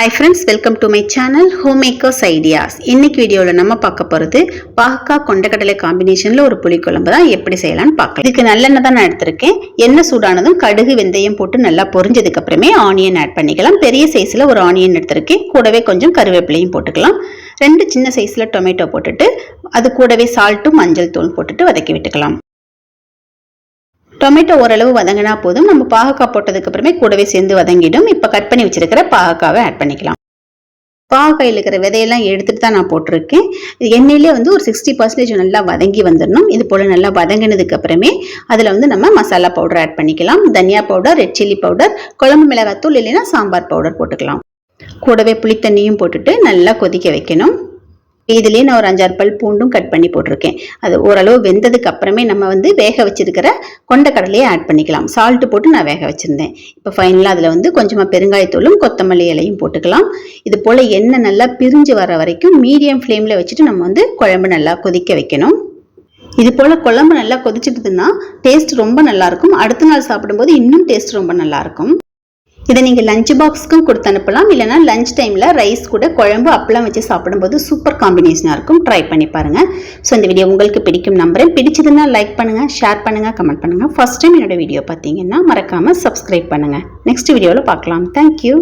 Hi friends welcome to my channel home makers ideas இன்னைக்கு வீடியோவில் நம்ம பார்க்க போகிறது பாகக்காய் கொண்டக்கடலை காம்பினேஷனில் ஒரு புளிக்குழம்பு தான். எப்படி செய்யலாம்னு பார்க்கலாம். இதுக்கு நல்லெண்ணெய் தான் நான் எடுத்திருக்கேன். எண்ணெய் சூடானதும் கடுகு வெந்தயம் போட்டு நல்லா பொரிஞ்சதுக்கு அப்புறமே ஆனியன் ஆட் பண்ணிக்கலாம். பெரிய சைஸில் ஒரு ஆனியன் எடுத்திருக்கேன். கூடவே கொஞ்சம் கருவேப்பிலையும் போட்டுக்கலாம். ரெண்டு சின்ன சைஸில் டொமேட்டோ போட்டுட்டு அது கூடவே சால்ட்டும் மஞ்சள் தூள் போட்டுட்டு வதக்கி விட்டுக்கலாம். டொமேட்டோ ஓரளவு வதங்கினா போதும். நம்ம பாகக்காய் போட்டதுக்கு அப்புறமே கூடவே சேர்ந்து வதங்கிடும். இப்போ கட் பண்ணி வச்சிருக்கிற பாகக்காவை ஆட் பண்ணிக்கலாம். பாகக்காயில் இருக்கிற விதையெல்லாம் எடுத்துட்டு தான் நான் போட்டிருக்கேன். இது எண்ணெயிலே வந்து ஒரு சிக்ஸ்டி பர்சன்டேஜ் நல்லா வதங்கி வந்துடணும். இது போல் நல்லா வதங்கினதுக்கு அப்புறமே அதில் வந்து நம்ம மசாலா பவுடர் ஆட் பண்ணிக்கலாம். தனியா பவுடர் ரெட் சில்லி பவுடர் குழம்பு மிளகாத்தூள் இல்லைன்னா சாம்பார் பவுடர் போட்டுக்கலாம். கூடவே புளித்தண்ணியும் போட்டுட்டு நல்லா கொதிக்க வைக்கணும். இதுலேயே நான் ஒரு அஞ்சாறு பல் பூண்டும் கட் பண்ணி போட்டிருக்கேன். அது ஓரளவு வெந்ததுக்கு அப்புறமே நம்ம வந்து வேக வச்சிருக்கிற கொண்டக்கடலையை ஆட் பண்ணிக்கலாம். சால்ட்டு போட்டு நான் வேக வச்சுருந்தேன். இப்போ ஃபைனலாக அதில் வந்து கொஞ்சமாக பெருங்காயத்தூளும் கொத்தமல்லி இலையும் போட்டுக்கலாம். இது போல் எண்ணெய் நல்லா பிரிஞ்சு வர வரைக்கும் மீடியம் ஃப்ளேமில் வச்சுட்டு நம்ம வந்து குழம்பு நல்லா கொதிக்க வைக்கணும். இது போல் குழம்பு நல்லா கொதிச்சிட்டுதுன்னா டேஸ்ட் ரொம்ப நல்லாயிருக்கும் அடுத்த நாள் சாப்பிடும்போது இன்னும் டேஸ்ட் ரொம்ப நல்லாயிருக்கும் இதை நீங்கள் லஞ்ச் பாக்ஸ்க்கும் கொடுத்து அனுப்பலாம். இல்லைனா லஞ்ச் டைமில் ரைஸ் கூட குழம்பு அப்பளம் வச்சு சாப்பிடும்போது சூப்பர் காம்பினேஷனாக இருக்கும். ட்ரை பண்ணி பாருங்கள் ஸோ இந்த வீடியோ உங்களுக்கு பிடிக்கும் நம்புறேன். பிடிச்சதுன்னா லைக் பண்ணுங்கள் ஷேர் பண்ணுங்கள் கமெண்ட் பண்ணுங்கள் ஃபஸ்ட் டைம் என்னோட வீடியோ பார்த்தீங்கன்னா மறக்காமல் சப்ஸ்கிரைப் பண்ணுங்கள் நெக்ஸ்ட் வீடியோவில் பார்க்கலாம். தேங்க்யூ